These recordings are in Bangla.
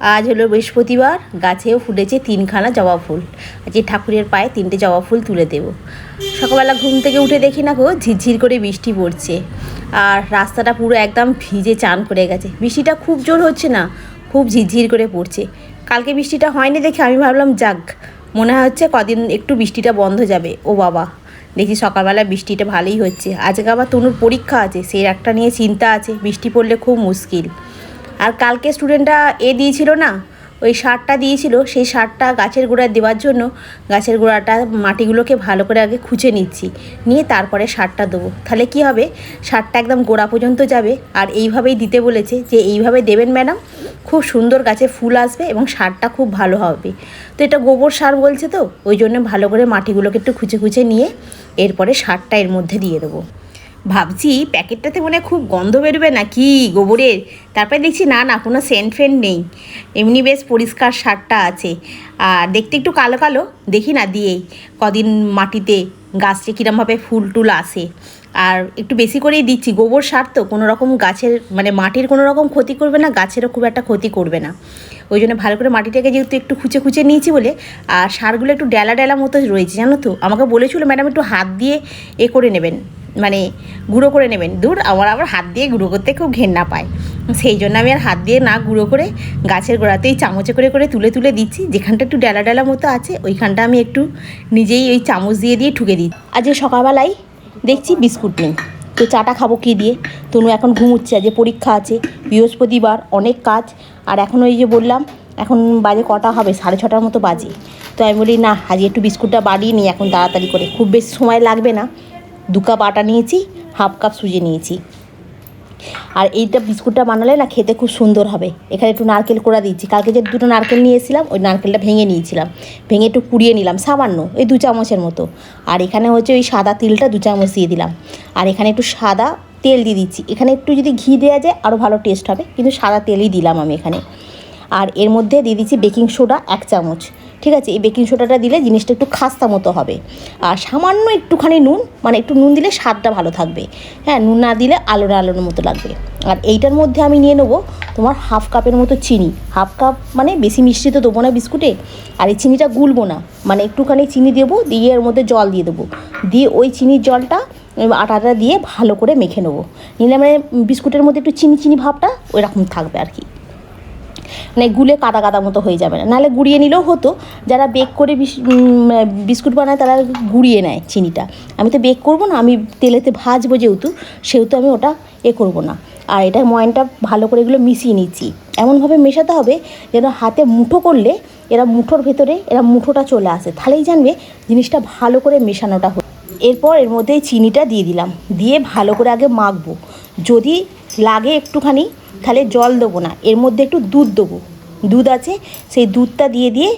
আজ হলো বৃহস্পতিবার, গাছেও ফুটেছে তিনখানা জবা ফুল। আজকে ঠাকুরের পায়ে তিনটে জবা ফুল তুলে দেব। সকালবেলা ঘুম থেকে উঠে দেখি না গো, ঝিরঝির করে বৃষ্টি পড়ছে। আর রাস্তাটা পুরো একদম ভিজে চান করে গেছে। বৃষ্টিটা খুব জোর হচ্ছে না, খুব ঝিরঝির করে পড়ছে। কালকে বৃষ্টিটা হয়নি দেখে আমি ভাবলাম, যাক, মনে হচ্ছে কদিন একটু বৃষ্টিটা বন্ধ যাবে। ও বাবা, দেখি সকালবেলা বৃষ্টিটা ভালোই হচ্ছে। আজকে আবার তনুর পরীক্ষা আছে, সেই একটা নিয়ে চিন্তা আছে। বৃষ্টি পড়লে খুব মুশকিল। আর কালকে স্টুডেন্টরা এ দিয়েছিল না, ওই সারটা দিয়েছিল, সেই সারটা গাছের গোড়ায় দেওয়ার জন্য গাছের গোড়াটা মাটিগুলোকে ভালো করে আগে খুঁচে নিচ্ছি, নিয়ে তারপরে সারটা দেবো। তাহলে কি হবে? সারটা একদম গোড়া পর্যন্ত যাবে, আর এইভাবেই দিতে বলেছে যে এইভাবে দেবেন ম্যাডাম, খুব সুন্দর গাছে ফুল আসবে এবং সারটা খুব ভালো হবে। তো এটা গোবর সার বলছে তো, ওই জন্য ভালো করে মাটিগুলোকে একটু খুঁচে খুঁচে নিয়ে এরপরে সারটা এর মধ্যে দিয়ে দেবো। ভাবছি প্যাকেটটাতে মনে খুব গন্ধ বেরোবে না কি গোবরের? তারপরে দেখছি না না, কোনো সেন্ট ফেন্ট নেই। এমনি বেশ পরিষ্কার সারটা আছে। আর দেখতে একটু কালো কালো, দেখি না, দিয়েই। কদিন মাটিতে গাছটা কীরমভাবে ফুল টুল আসে আর একটু বেশি করেই দিচ্ছি। গোবর সার তো কোনো রকম গাছের মানে মাটির কোনো রকম ক্ষতি করবে না, গাছেরও খুব একটা ক্ষতি করবে না। ওই জন্য ভালো করে মাটিটাকে যেহেতু একটু খুঁচে খুঁচে নিয়েছি বলে, আর সারগুলো একটু ডেলা ডেলা মতো রয়েছে, জানো তো? আমাকে বলেছিল ম্যাডাম একটু হাত দিয়ে এ করে নেবেন। মানে গুঁড়ো করে নেবেন। দূর আমার আবার হাত দিয়ে গুঁড়ো করতে খুব ঘেন্না পায়। সেই জন্য আমি আর হাত দিয়ে না গুঁড়ো করে গাছের গোড়াতেই চামচে করে করে তুলে তুলে দিচ্ছি। যেখানটা একটু ডেলা ডেলা মতো আছে, ওইখানটা আমি একটু নিজেই ওই চামচ দিয়ে দিয়ে ঠুকে দিই। আজকে সকালবেলায় দেখছি বিস্কুট নেই। তো চাটা খাব কী দিয়ে? তনু এখন ঘুমুচ্ছে, আজকে পরীক্ষা আছে, বৃহস্পতিবার, অনেক কাজ। আর এখন ওই যে বললাম, এখন বাজে কটা হবে? সাড়ে ছটার মতো বাজে। তো আমি বলি, না, আজকে একটু বিস্কুটটা বাড়িয়ে নিই এখন তাড়াতাড়ি করে। খুব বেশি সময় লাগবে না। দু কাপ আটা নিয়েছি, হাফ কাপ সুজি নিয়েছি। আর এইটা বিস্কুটটা বানালে না খেতে খুব সুন্দর হবে। এখানে একটু নারকেল কোড়া দিচ্ছি কালকে যে দুটো নারকেল নিয়েছিলাম ওই নারকেলটা ভেঙে নিয়েছিলাম। ভেঙে একটু কুড়িয়ে নিলাম, সামান্য ওই দু চামচের মতো। আর এখানে হচ্ছে ওই সাদা তিলটা দু চামচ দিয়ে দিলাম। আর এখানে একটু সাদা তেল দিয়ে দিচ্ছি। এখানে একটু যদি ঘি দেওয়া যায় আরও ভালো টেস্ট হবে। কিন্তু সাদা তেলই দিলাম আমি এখানে। আর এর মধ্যে দিয়ে দিচ্ছি বেকিং সোডা এক চামচ। ঠিক আছে? এই বেকিং সোডাটা দিলে জিনিসটা একটু খাস্তা মতো হবে। আর সামান্য একটুখানি নুন মানে একটু নুন দিলে স্বাদটা ভালো থাকবে। হ্যাঁ নুন না দিলে আলোর আলোর মতো লাগবে। আর এইটার মধ্যে আমি নিয়ে নেব তোমার হাফ কাপের মতো চিনি। হাফ কাপ মানে বেশি মিষ্টি তো দেবো না বিস্কুটে। আর এই চিনিটা গুলবো না। মানে একটুখানি চিনি দেবো, দিয়ে এর মধ্যে জল দিয়ে দেবো। দিয়ে ওই চিনির জলটা আটাটা দিয়ে ভালো করে মেখে নেব। নিলে মানে বিস্কুটের মধ্যে একটু চিনি চিনি ভাবটা ওইরকম থাকবে আর কি। মানে গুলে কাদা কাদা মতো হয়ে যাবে না। নাহলে গুঁড়িয়ে নিলেও হতো। যারা বেক করে বিস- বিস্কুট বানায় তারা গুঁড়িয়ে নেয় চিনিটা। আমি তো বেক করব না, আমি তেলেতে ভাজবো যেহেতু, সেহেতু আমি ওটা এ করব না। আর এটা ময়নটা ভালো করে এগুলো মিশিয়ে নিচ্ছি। এমনভাবে মেশাতে হবে যেন হাতে মুঠো করলে এরা মুঠোর ভেতরে, এরা মুঠোটা চলে আসে। তাহলেই জানবে জিনিসটা ভালো করে মেশানোটা হচ্ছে এরপর এর মধ্যে চিনিটা দিয়ে দিলাম। দিয়ে ভালো করে আগে মাখবো। যদি লাগে একটুখানি তাহলে জল দেবো না, এর মধ্যে একটু দুধ দেবো। দুধ আছে, সেই দুধটা দিয়ে দিয়ে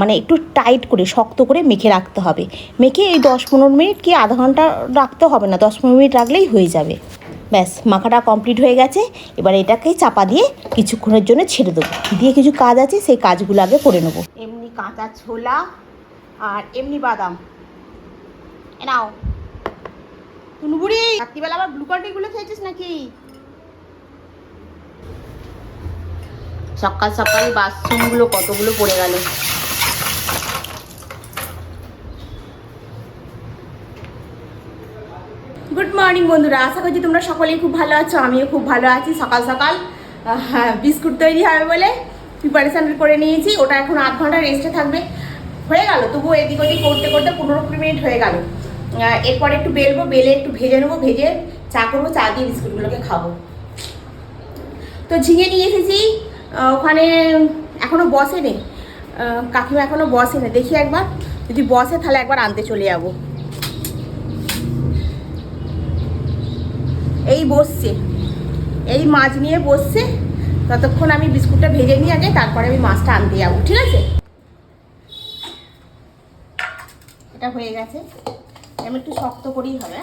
মানে একটু টাইট করে, শক্ত করে মেখে রাখতে হবে। মেখে এই দশ পনেরো মিনিট কি আধা ঘণ্টা রাখতে হবে না, দশ পনেরো মিনিট রাখলেই হয়ে যাবে। ব্যাস, মাখাটা কমপ্লিট হয়ে গেছে। এবার এটাকে চাপা দিয়ে কিছুক্ষণের জন্য ছেড়ে দেবো। দিয়ে কিছু কাজ আছে, সেই কাজগুলো আগে করে নেব। এমনি কাঁচা ছোলা আর এমনি বাদাম। নাও। টুনবুড়ি! রাত্রিবেলা আবার গ্লুকনগুলো খেয়েছিস নাকি? সকাল সকাল বাথরুমগুলো কতগুলো পড়ে গেল। গুড মর্নিং বন্ধুরা। আশা করছি তোমরা সকলেই খুব ভালো আছো, আমিও খুব ভালো আছি। সকাল সকাল বিস্কুট তৈরি হবে বলে প্রিপারেশান করে নিয়েছি। ওটা এখন আধ ঘণ্টা রেস্টে থাকবে। হয়ে গেল, তবুও এদিক ওদিক করতে করতে পনেরো কুড়ি মিনিট হয়ে গেল। এরপরে একটু বেলবো, বেলে একটু ভেজে নেব, ভেজে চা করব, চা দিয়ে বিস্কুটগুলোকে খাব। তো ঝিঙে নিয়ে এসেছি। ওখানে এখনও বসে নেই। কাকিমা এখনও বসে নেই। দেখি একবার, যদি বসে তাহলে একবার আনতে চলে যাব। এই বসছে। এই মাছ নিয়ে বসছে। ততক্ষণ আমি বিস্কুটটা ভেজে নিয়ে আগে, তারপরে আমি মাছটা আনতে যাব, ঠিক আছে? এটা হয়ে গেছে। আমি একটু শক্ত করেই হবে?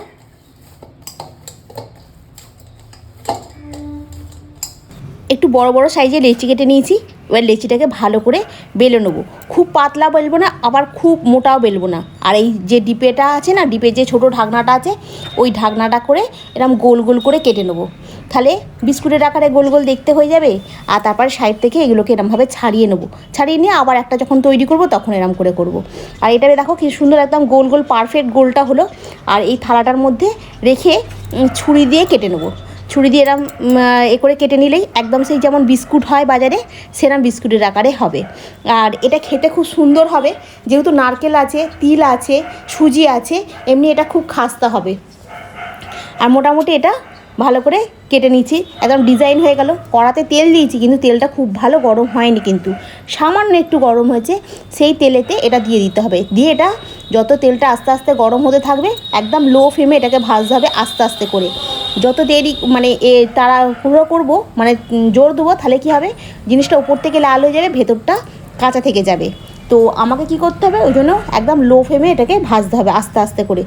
একটু বড় বড় সাইজের লেচি কেটে নিয়েছি। এবার লেচিটাকে ভালো করে বেলে নেব। খুব পাতলা বেলবো না, আবার খুব মোটাও বেলবো না। আর এই যে ডিপেটা আছে না, ডিপের যে ছোটো ঢাকনাটা আছে, ওই ঢাকনাটা করে এরম গোল গোল করে কেটে নেব। তাহলে বিস্কুটের আকারে গোল গোল দেখতে হয়ে যাবে, আর তারপরে সাইড থেকে এগুলোকে এরমভাবে ছাড়িয়ে নেব। ছাড়িয়ে নিয়ে আবার একটা যখন তৈরি করব, তখন এরম করে করব। আর এটারে দেখো কি সুন্দর একদম গোল গোল পারফেক্ট গোলটা হলো। আর এই থালাটার মধ্যে রেখে ছুরি দিয়ে কেটে নেব। ছুরি দিয়ে এরম এ করে কেটে নিলেই একদম সেই যেমন বিস্কুট হয় বাজারে, সেরম বিস্কুটের আকারে হবে। আর এটা খেতে খুব সুন্দর হবে, যেহেতু নারকেল আছে, তিল আছে, সুজি আছে, এমনি এটা খুব খাস্তা হবে। আর মোটামুটি এটা ভালো করে কেটে নিচ্ছি একদম ডিজাইন হয়ে গেল। কড়াতে তেল দিয়েছি, কিন্তু তেলটা খুব ভালো গরম হয়নি কিন্তু। সামান্য একটু গরম হয়েছে, সেই তেলেতে এটা দিয়ে দিতে হবে। দিয়ে এটা যত তেলটা আস্তে আস্তে গরম হতে থাকবে, একদম লো ফ্লেমে এটাকে ভাজতে হবে আস্তে আস্তে করে। যত দেরি মানে এ তারা কুড়ো করব মানে জোর দেবো, তাহলে কী হবে? জিনিসটা উপর থেকে লাল হয়ে যাবে, ভেতরটা কাঁচা থেকে যাবে। তো আমাকে কি করতে হবে? ওই জন্য একদম লো ফ্লেমে এটাকে ভাজতে হবে আস্তে আস্তে করে।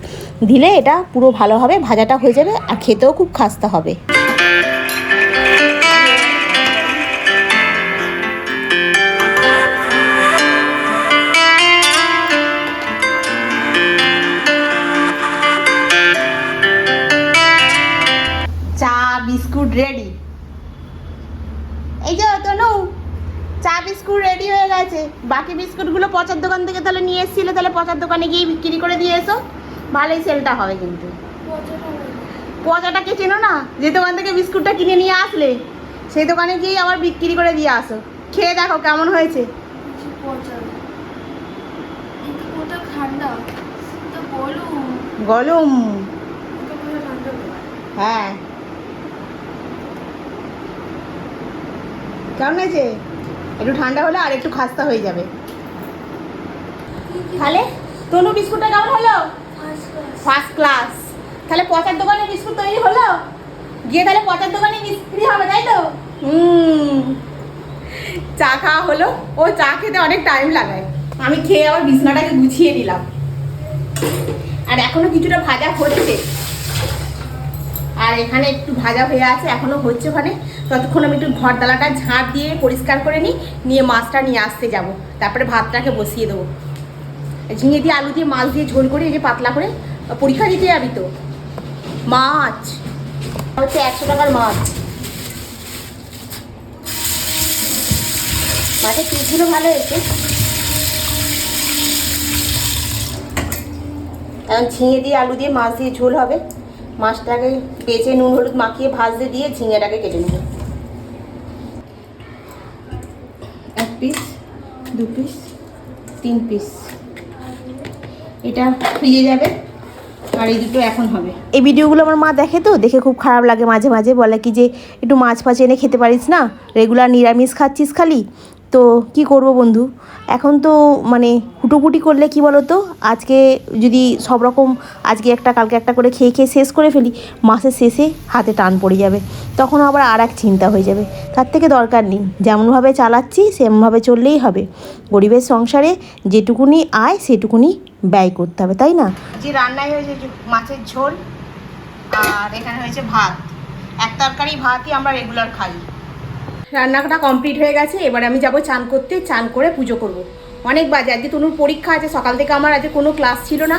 দিলে এটা পুরো ভালোভাবে ভাজাটা হয়ে যাবে, আর খেতেও খুব খাস্তা হবে। রেডি এই যে তনু চা বিস্কুট রেডি হয়ে গেছে। বাকি বিস্কুটগুলো পচার দোকান থেকে তাহলে নিয়ে এসেছিলে তাহলে পচার দোকানে গিয়ে বিক্রি করে দিয়ে এসো। ভালোই সেলটা হবে কিন্তু। পচাটাকে চেনো না? যে দোকান থেকে বিস্কুটটা কিনে নিয়ে আসলে সেই দোকানে গিয়ে আবার বিক্রি করে দিয়ে আসো। খেয়ে দেখো কেমন হয়েছে। গলম। হ্যাঁ। কেমন হয়েছে? একটু ঠান্ডা হলে আর একটু খাস্তা হয়ে যাবে। তাহলে তনু বিস্কুটটা কেমন হলো? ফার্স্ট ক্লাস তাহলে পচার দোকানে বিস্কুট তৈরি হলো? গিয়ে তাহলে পচার দোকানে বিক্রি হবে, তাই তো? হুম। চা খাওয়া হলো। ও চা খেতে অনেক টাইম লাগায়। আমি খেয়ে আবার বিছনাটাকে গুছিয়ে দিলাম আর এখনও কিছুটা ভাজা হচ্ছে। আর এখানে একটু ভাজা হয়ে আছে, এখনও হচ্ছে ওখানে। ততক্ষণ আমি একটু ঘর দালাটা ঝাঁট দিয়ে পরিষ্কার করে নিই, নিয়ে মাছটা নিয়ে আসতে যাব। তারপরে ভাতটাকে বসিয়ে দেবো। ঝিঙে দিয়ে আলু দিয়ে মাছ দিয়ে ঝোল করে, এই যে পাতলা করে। পরীক্ষা দিতে যাবি তো? মাছ। হচ্ছে একশো টাকার মাছ। মাছের পিসগুলো ভালো হয়েছে। ঝিঙে দিয়ে আলু দিয়ে মাছ দিয়ে ঝোল হবে। মাছটাকে বেছে নুন, হলুদ মাখিয়ে ভাজতে দিয়ে ঝিঙেটাকে কেটে নেব। এক পিস দু পিস তিন পিস এটা ফ্রিজে যাবে আর এই দুটো এখন হবে। এই ভিডিওগুলো আমার মা দেখে তো, দেখে খুব খারাপ লাগে মাঝে মাঝে। বলে কি যে, একটু মাছ ফাছ এনে খেতে পারিস না? রেগুলার নিরামিষ খাচ্ছিস খালি? তো কি করব বন্ধু? এখন তো মানে হুটোপুটি করলে কি বলো তো আজকে যদি সব রকম আজকে একটা, কালকে একটা করে খেয়ে খেয়ে শেষ করে ফেলি, মাসের শেষে হাতে টান পড়ে যাবে। তখন আবার আর এক চিন্তা হয়ে যাবে। তার থেকে দরকার নেই। যেমনভাবে চালাচ্ছি সেমনভাবে চললেই হবে। গরিবের সংসারে যেটুকুনি আয়, সেটুকুনি ব্যয় করতে হবে, তাই না? যে রান্নায় হয়েছে মাছের ঝোল, আর এখানে হয়েছে ভাত। এক তরকারি ভাতই আমরা রেগুলার খাই। রান্নাটা কমপ্লিট হয়ে গেছে, এবার আমি যাব চান করতে, চান করে পুজো করব। অনেক বাজে, আজকে তনুর পরীক্ষা আছে, সকাল থেকে আমার আজকে কোনো ক্লাস ছিল না।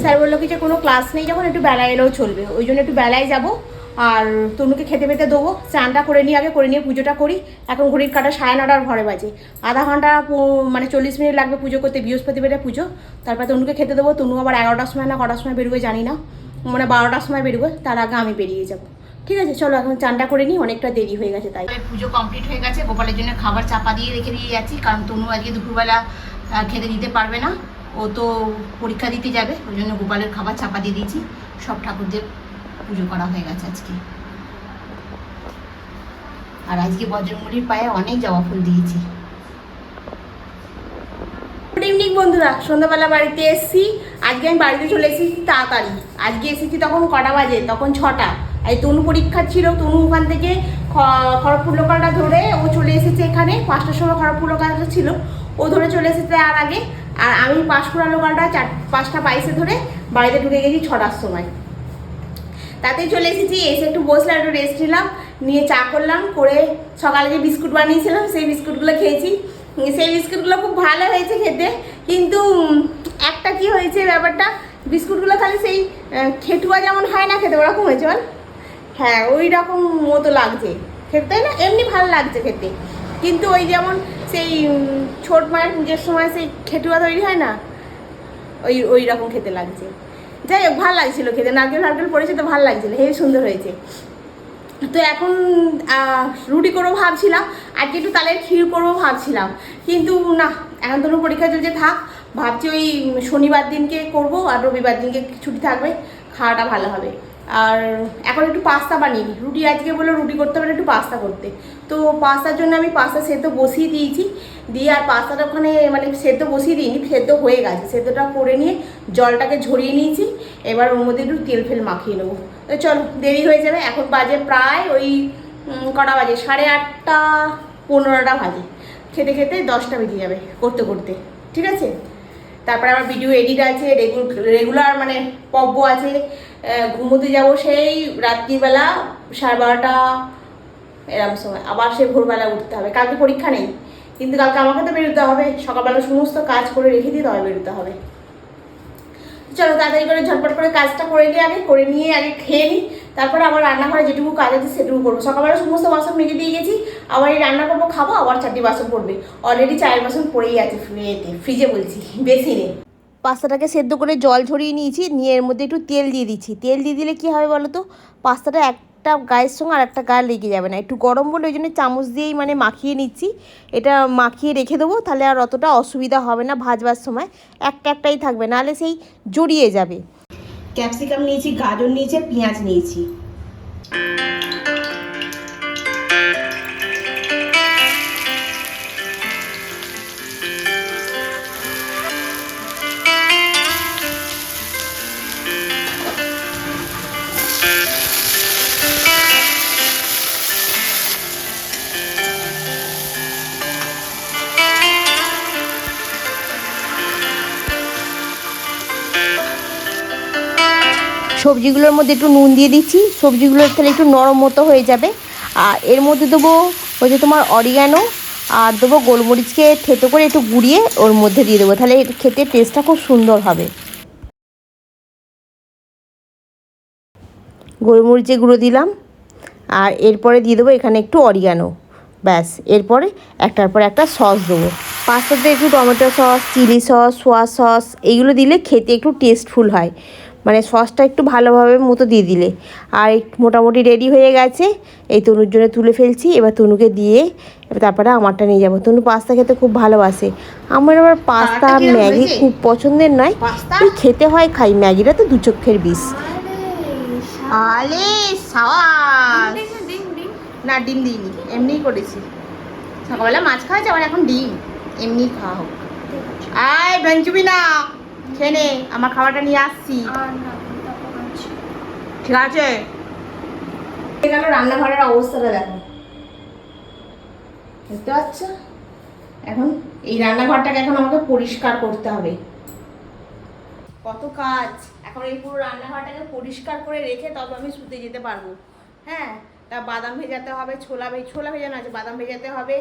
স্যার বলল কি যে কোনো ক্লাস নেই, যখন একটু বেলায় এলেও চলবে। ওই জন্য একটু বেলায় যাব, আর তনুকে খেতে পেতে দেবো। চানটা করে নিয়ে আগে করে নিয়ে পুজোটা করি। এখন ঘড়ির কাটা সাড়ে নটার ঘরে বাজে। আধা ঘণ্টা মানে চল্লিশ মিনিট লাগবে পুজো করতে বৃহস্পতিবারে পুজো। তারপর তনুকে খেতে দেবো। তনু আবার এগারোটার সময় না কটার সময় বেরোবে জানি না। মানে বারোটার সময় বেরোবে, তার আগে আমি বেরিয়ে যাব। ঠিক আছে চলো এখন চানটা করে নিই অনেকটা দেরি হয়ে গেছে তাই। পুজো কমপ্লিট হয়ে গেছে গোপালের জন্য খাবার চাপা দিয়ে রেখে দিয়ে যাচ্ছি কারণ তনু আজকে দুপুরবেলা খেতে দিতে পারবে না। ও তো পরীক্ষা দিতে যাবে ওই জন্য গোপালের খাবার চাপা দিয়ে দিয়েছি। সব ঠাকুরদের পুজো করা হয়ে গেছে আজকে। আর আজকে বজ্রমুড়ির পায়ে অনেক জবা ফুল দিয়েছি। গুড ইভিনিং বন্ধুরা। সন্ধ্যাবেলা বাড়িতে এসেছি। আজকে আমি বাড়িতে চলে এসেছি তাড়াতাড়ি। আজকে এসেছি তখন কটা বাজে? তখন ছটা। এই তনু পরীক্ষা ছিল, তনু ওখান থেকে খড়গপুর লোকালটা ধরে ও চলে এসেছে এখানে, পাঁচটার সময় খড়গপুর লোকালটা ছিল, ও ধরে চলে এসেছে আর আগে। আর আমি পাঁশকুড়া লোকালটা চার, পাঁচটা বাইশে ধরে বাড়িতে ঢুকে গেছি ছটার সময়। তাতেই চলে এসেছি, এসে একটু বসলাম, একটু রেস্ট নিলাম, নিয়ে চা করলাম, করে সকালে যে বিস্কুট বানিয়েছিলাম, সেই বিস্কুটগুলো খেয়েছি। সেই বিস্কুটগুলো খুব ভালো হয়েছে খেতে, কিন্তু একটা কি হয়েছে ব্যাপারটা, বিস্কুটগুলো তাহলে সেই খেটুয়া যেমন হয় না খেতে, ওরকম হয়েছে, বল। হ্যাঁ ওই রকম মতো লাগছে খেতে, তাই না? এমনি ভালো লাগছে খেতে। কিন্তু ওই যেমন সেই ছোট মায়ের পুজোর সময় সেই খেটুয়া তৈরি হয় না? ওই ওই রকম খেতে লাগছে। যাই হোক, ভালো লাগছিল খেতে। নারকেল নারকেল পড়েছে তো ভালো লাগছিল, হেবি সুন্দর হয়েছে। তো এখন রুটি করব ভাবছিলাম, আজকে একটু তালের ক্ষীর করব ভাবছিলাম। কিন্তু না, এখন তো পরীক্ষা চলছে, থাক। ভাবছি ওই শনিবার দিনকে করব আর রবিবার দিনকে ছুটি থাকবে, খাওয়াটা ভালো হবে। আর এখন একটু পাস্তা বানিয়ে নিই। রুটি আজকে বলে রুটি করতে পারে একটু পাস্তা করতে। তো পাস্তার জন্য আমি পাস্তা সেদ্ধ বসিয়ে দিয়েছি। দিয়ে আর পাস্তাটা ওখানে মানে সেদ্ধ বসিয়ে দিইনি, সেদ্ধ হয়ে গেছে। সেদ্ধটা করে নিয়ে জলটাকে ঝরিয়ে নিয়েছি। এবার ওর মধ্যে একটু তেল ফেল মাখিয়ে নেব। তো চলো, দেরি হয়ে যাবে। এখন বাজে প্রায় ওই কটা বাজে? সাড়ে আটটা পনেরোটা বাজে। খেতে খেতে দশটা বেজে যাবে করতে করতে। ঠিক আছে? তারপরে আমার ভিডিও এডিট আছে রেগুলার মানে পব্য আছে ঘুমোতে যাব সেই রাত্রিবেলা সাড়ে বারোটা এরকম সময়। আবার সে ভোরবেলা উঠতে হবে। কালকে পরীক্ষা নেই, কিন্তু কালকে আমাকে তো বেরোতে হবে। সকালবেলা সমস্ত কাজ করে রেখে দিয়ে তবে বেরোতে হবে। চলো তাড়াতাড়ি করে ঝটপট করে কাজটা করে নিয়ে আগে, করে নিয়ে আগে খেয়ে নিই। তারপরে আবার রান্নাঘরে যেটুকু কাজ আছে সেটুকু করব। সকালবেলা সমস্ত বাসন মেজে দিয়ে গেছি। আবার এই রান্না করব খাব আবার চারটি বাসন পড়বে। অলরেডি চায়ের বাসন পড়েই আছে ফ্রিজে ফ্রিজে বলছি বেশি নেই। পাস্তাটাকে সেদ্ধ করে জল ঝরিয়ে নিয়েছি নিয়ে এর মধ্যে একটু তেল দিয়ে দিচ্ছি। তেল দিয়ে দিলে কী হবে বলো তো? পাস্তাটা একটা গায়ের সঙ্গে আর একটা গায়ে লেগে যাবে না। একটু গরম বলে ওই জন্য চামচ দিয়েই মানে মাখিয়ে নিচ্ছি। এটা মাখিয়ে রেখে দেবো তাহলে আর অতটা অসুবিধা হবে না ভাজবার সময়। একটা একটাই থাকবে নাহলে সেই জড়িয়ে যাবে। ক্যাপসিকাম নিয়েছি গাজর নিয়েছি পেঁয়াজ নিয়েছি। সবজিগুলোর মধ্যে একটু নুন দিয়ে দিচ্ছি। সবজিগুলো তাহলে একটু নরম মতো হয়ে যাবে। আর এর মধ্যে দেবো ওই যে তোমার অরিগানো আর দেবো গোলমরিচকে থেতো করে একটু গুঁড়িয়ে ওর মধ্যে দিয়ে দেবো। তাহলে খেতে টেস্টটা খুব সুন্দর হবে। গোলমরিচে গুঁড়ো দিলাম। আর এরপরে দিয়ে দেবো এখানে একটু অরিগানো ব্যাস, এরপরে একটার পর একটা সস দেবো। পাস্তাতে একটু tomato sauce chilli sauce soya sauce এইগুলো দিলে খেতে একটু টেস্টফুল হয়। মানে সসটা একটু ভালোভাবে মতো দিয়ে দিলে। আর এই মোটামুটি রেডি হয়ে গেছে। এই তনুর জন্য তুলে ফেলছি। এবার তনুকে দিয়ে এবার তারপরে আমারটা নিয়ে যাব। তনু পাস্তা খেতে খুব ভালোবাসে। আমার আবার পাস্তা ম্যাগি খুব পছন্দের নয়? ওই খেতে হয় খাই। ম্যাগিটা তো দু চক্ষের বিষ। আলে সাওয়াস না ডিম দিইনি। এমনিই করেছি। সকালবেলা মাছ খাওয়া যাবে এখন ডিম। এমনি খাওয়া হোক। আয় ভেঞ্চুবি না খেয়ে নে আমার খাবারটা নিয়ে আসছি। ঠিক আছে? গেল রান্নাঘরের অবস্থাটা দেখো। বুঝতে পারছ? এখন এই রান্নাঘরটাকে এখন আমাকে পরিষ্কার করতে হবে। কত কাজ। এখন এই পুরো রান্নাঘরটাকে পরিষ্কার করে রেখে তবে আমি শুতে যেতে পারব। হ্যাঁ তা বাদাম ভেজাতে হবে ছোলা ভেজ ছোলা ভেজানো আছে বাদাম ভেজাতে হবে।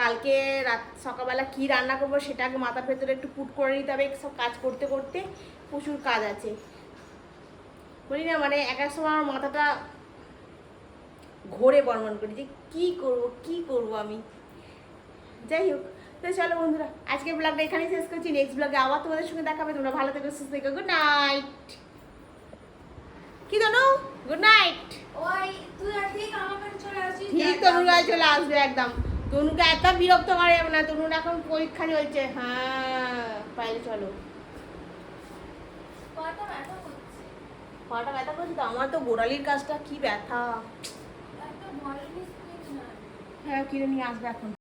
কালকে রাত সকালবেলা কি রান্না করব সেটা আগে মাথার ভেতরে একটু পুট করে নিতে হবে সব কাজ করতে করতে প্রচুর কাজ আছে। বলি না মানে এক এক সময় আমার মাথাটা ঘোরে বর্মন করি যে কী করব কি করব আমি? যাই হোক তো চলো বন্ধুরা আজকে ব্লগটা এখানেই শেষ করছি। নেক্সট ব্লগে আবার তোমাদের সঙ্গে দেখাবে তোমরা ভালো থেকো সুস্থ থেকো। গুড নাইট কি জানো? গুড নাইট ওই তুই ঠিক আমার কাছে চলে আসিস? ঠিক চলে আসবে একদম। তনুকে এত বিরক্ত করা যাবে না তনুর এখন পরীক্ষা চলছে। হ্যাঁ পাইলে চলো। পাটা ব্যথা করছে। তো? আমার তো গোড়ালির কাজটা কি ব্যথা। হ্যাঁ কিনে নিয়ে আসবে এখন।